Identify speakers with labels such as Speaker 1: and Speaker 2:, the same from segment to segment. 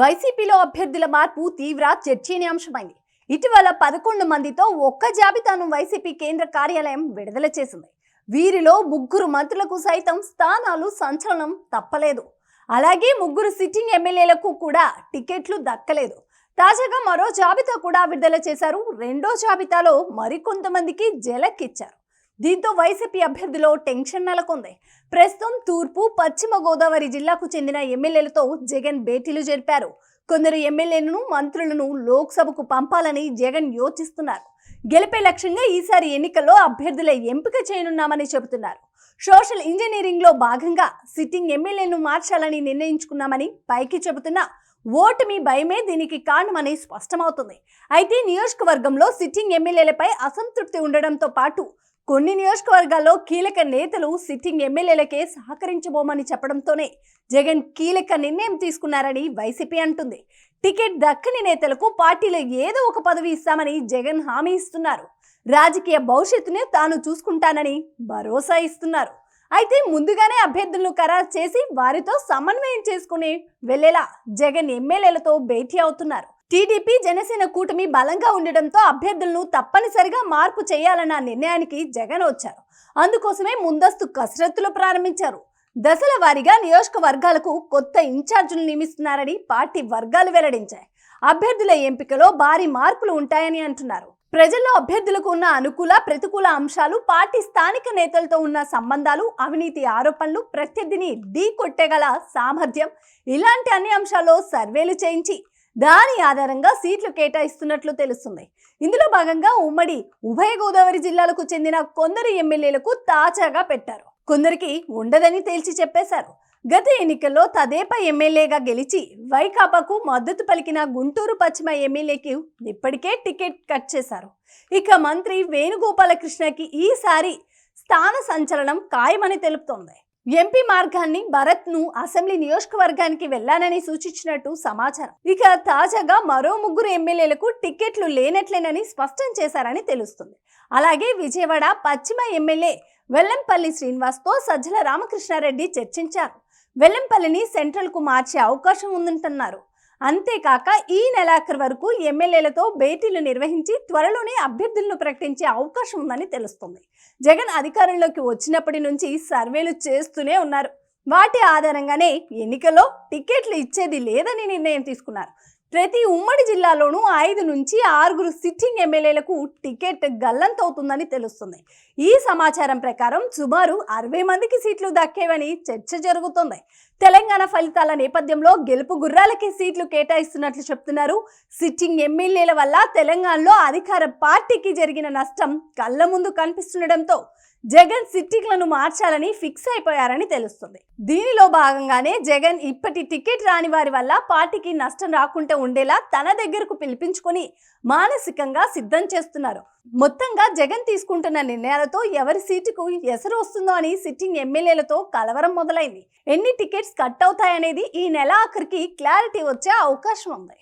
Speaker 1: వైసీపీలో అభ్యర్థుల మార్పు తీవ్ర చర్చనీయాంశమైంది. ఇటీవల పదకొండు మందితో ఒక్క జాబితాను వైసీపీ కేంద్ర కార్యాలయం విడుదల చేసింది. వీరిలో ముగ్గురు మంత్రులకు సైతం స్థానాలు సంచలనం తప్పలేదు. అలాగే ముగ్గురు సిట్టింగ్ ఎమ్మెల్యేలకు కూడా టికెట్లు దక్కలేదు. తాజాగా మరో జాబితా కూడా విడుదల చేశారు. రెండో జాబితాలో మరికొంతమందికి జలక్కిచ్చారు దీంతో వైసీపీ అభ్యర్థిలో టెన్షన్ నెలకొంది. ప్రస్తుతం తూర్పు పశ్చిమ గోదావరి జిల్లాకు చెందిన ఎమ్మెల్యేలతో జగన్ భేటీలు జరిపారు. కొందరు ఎమ్మెల్యేలను మంత్రులను లోక్సభకు పంపాలని జగన్ యోచిస్తున్నారు. గెలిపే లక్ష్యంగా ఈసారి ఎన్నికల్లో అభ్యర్థుల ఎంపిక చేయనున్నామని చెబుతున్నారు. సోషల్ ఇంజనీరింగ్లో భాగంగా సిట్టింగ్ ఎమ్మెల్యేను మార్చాలని నిర్ణయించుకున్నామని పైకి చెబుతున్నా ఓటమి భయమే దీనికి కారణమని స్పష్టమవుతుంది. అయితే నియోజకవర్గంలో సిట్టింగ్ ఎమ్మెల్యేలపై అసంతృప్తి ఉండడంతో పాటు కొన్ని నియోజకవర్గాల్లో కీలక నేతలు సిట్టింగ్ ఎమ్మెల్యేలకే సహకరించబోమని చెప్పడంతోనే జగన్ కీలక నిర్ణయం తీసుకున్నారని వైసీపీ అంటుంది. టికెట్ దక్కని నేతలకు పార్టీలో ఏదో ఒక పదవి ఇస్తామని జగన్ హామీ ఇస్తున్నారు. రాజకీయ భవిష్యత్తునే తాను చూసుకుంటానని భరోసా ఇస్తున్నారు. అయితే ముందుగానే అభ్యర్థులను ఖరారు చేసి వారితో సమన్వయం చేసుకుని వెళ్ళేలా జగన్ ఎమ్మెల్యేలతో భేటీ అవుతున్నారు. టీడీపీ జనసేన కూటమి బలంగా ఉండడంతో అభ్యర్థులను తప్పనిసరిగా మార్పు చేయాలన్న నిర్ణయానికి జగన్ వచ్చారు. అందుకోసమే ముందస్తు కసరత్తులు ప్రారంభించారు. దశల వారీగా నియోజకవర్గాలకు కొత్త ఇన్ఛార్జీలు నియమిస్తున్నారని పార్టీ వర్గాలు వెల్లడించాయి. అభ్యర్థుల ఎంపికలో భారీ మార్పులు ఉంటాయని అంటున్నారు. ప్రజల్లో అభ్యర్థులకు ఉన్న అనుకూల ప్రతికూల అంశాలు పార్టీ స్థానిక నేతలతో ఉన్న సంబంధాలు అవినీతి ఆరోపణలు ప్రత్యర్థిని ఢీ కొట్టగల సామర్థ్యం ఇలాంటి అన్ని అంశాల్లో సర్వేలు చేయించి దాని ఆధారంగా సీట్లు కేటాయిస్తున్నట్లు తెలుస్తుంది. ఇందులో భాగంగా ఉమ్మడి ఉభయ గోదావరి జిల్లాలకు చెందిన కొందరు ఎమ్మెల్యేలకు తాజాగా పెట్టారు. కొందరికి ఉండదని తేల్చి చెప్పేశారు. గత ఎన్నికల్లో తదేపా ఎమ్మెల్యేగా గెలిచి వైకాపాకు మద్దతు పలికిన గుంటూరు పశ్చిమ ఎమ్మెల్యేకి ఇప్పటికే టికెట్ కట్ చేశారు. ఇక మంత్రి వేణుగోపాలకృష్ణకి ఈసారి స్థాన సంచలనం ఖాయమని తెలుపుతోంది. ఎంపీ మార్గాన్ని భరత్ను అసెంబ్లీ నియోజకవర్గానికి వెళ్ళానని సూచించినట్టు సమాచారం. ఇక తాజాగా మరో ముగ్గురు ఎమ్మెల్యేలకు టికెట్లు లేనట్లేనని స్పష్టం చేశారని తెలుస్తుంది. అలాగే విజయవాడ పశ్చిమ ఎమ్మెల్యే వెల్లంపల్లి శ్రీనివాస్తో సజ్జల రామకృష్ణారెడ్డి చర్చించారు. వెల్లంపల్లిని సెంట్రల్కు మార్చే అవకాశం ఉందంటున్నారు. అంతేకాక ఈ నెలాఖరు వరకు ఎమ్మెల్యేలతో భేటీలు నిర్వహించి త్వరలోనే అభ్యర్థులను ప్రకటించే అవకాశం ఉందని తెలుస్తుంది. జగన్ అధికారంలోకి వచ్చినప్పటి నుంచి సర్వేలు చేస్తూనే ఉన్నారు. వాటి ఆధారంగానే ఎన్నికల్లో టికెట్లు ఇచ్చేది లేదని నిర్ణయం తీసుకున్నారు. ప్రతి ఉమ్మడి జిల్లాలోనూ ఐదు నుంచి ఆరుగురు సిట్టింగ్ ఎమ్మెల్యేలకు టికెట్ గల్లంతవుతుందని తెలుస్తుంది. ఈ సమాచారం ప్రకారం సుమారు అరవై మందికి సీట్లు దక్కేవని చర్చ జరుగుతోంది. తెలంగాణ ఫలితాల నేపథ్యంలో గెలుపు గుర్రాలకి సీట్లు కేటాయిస్తున్నట్లు చెప్తున్నారు. సిట్టింగ్ ఎమ్మెల్యేల వల్ల తెలంగాణలో అధికార పార్టీకి జరిగిన నష్టం కళ్ళ ముందు కనిపిస్తుండటంతో జగన్ సిట్టింగ్లను మార్చాలని ఫిక్స్ అయిపోయారని తెలుస్తుంది. దీనిలో భాగంగానే జగన్ ఇప్పటి టికెట్ రాని వారి వల్ల పార్టీకి నష్టం రాకుండా ఉండేలా తన దగ్గరకు పిలిపించుకొని మానసికంగా సిద్ధం చేస్తున్నారు. మొత్తంగా జగన్ తీసుకుంటున్న నిర్ణయాలతో ఎవరి సీటుకు ఎసరు వస్తుందో అని సిట్టింగ్ ఎమ్మెల్యేలతో కలవరం మొదలైంది. ఎన్ని టికెట్స్ కట్ అవుతాయనేది ఈ నెల ఆఖరికి క్లారిటీ వచ్చే అవకాశం ఉంది.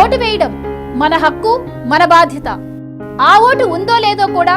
Speaker 2: ఓటు వేయడం మన హక్కు మన బాధ్యత. ఆ ఓటు ఉందో లేదో కూడా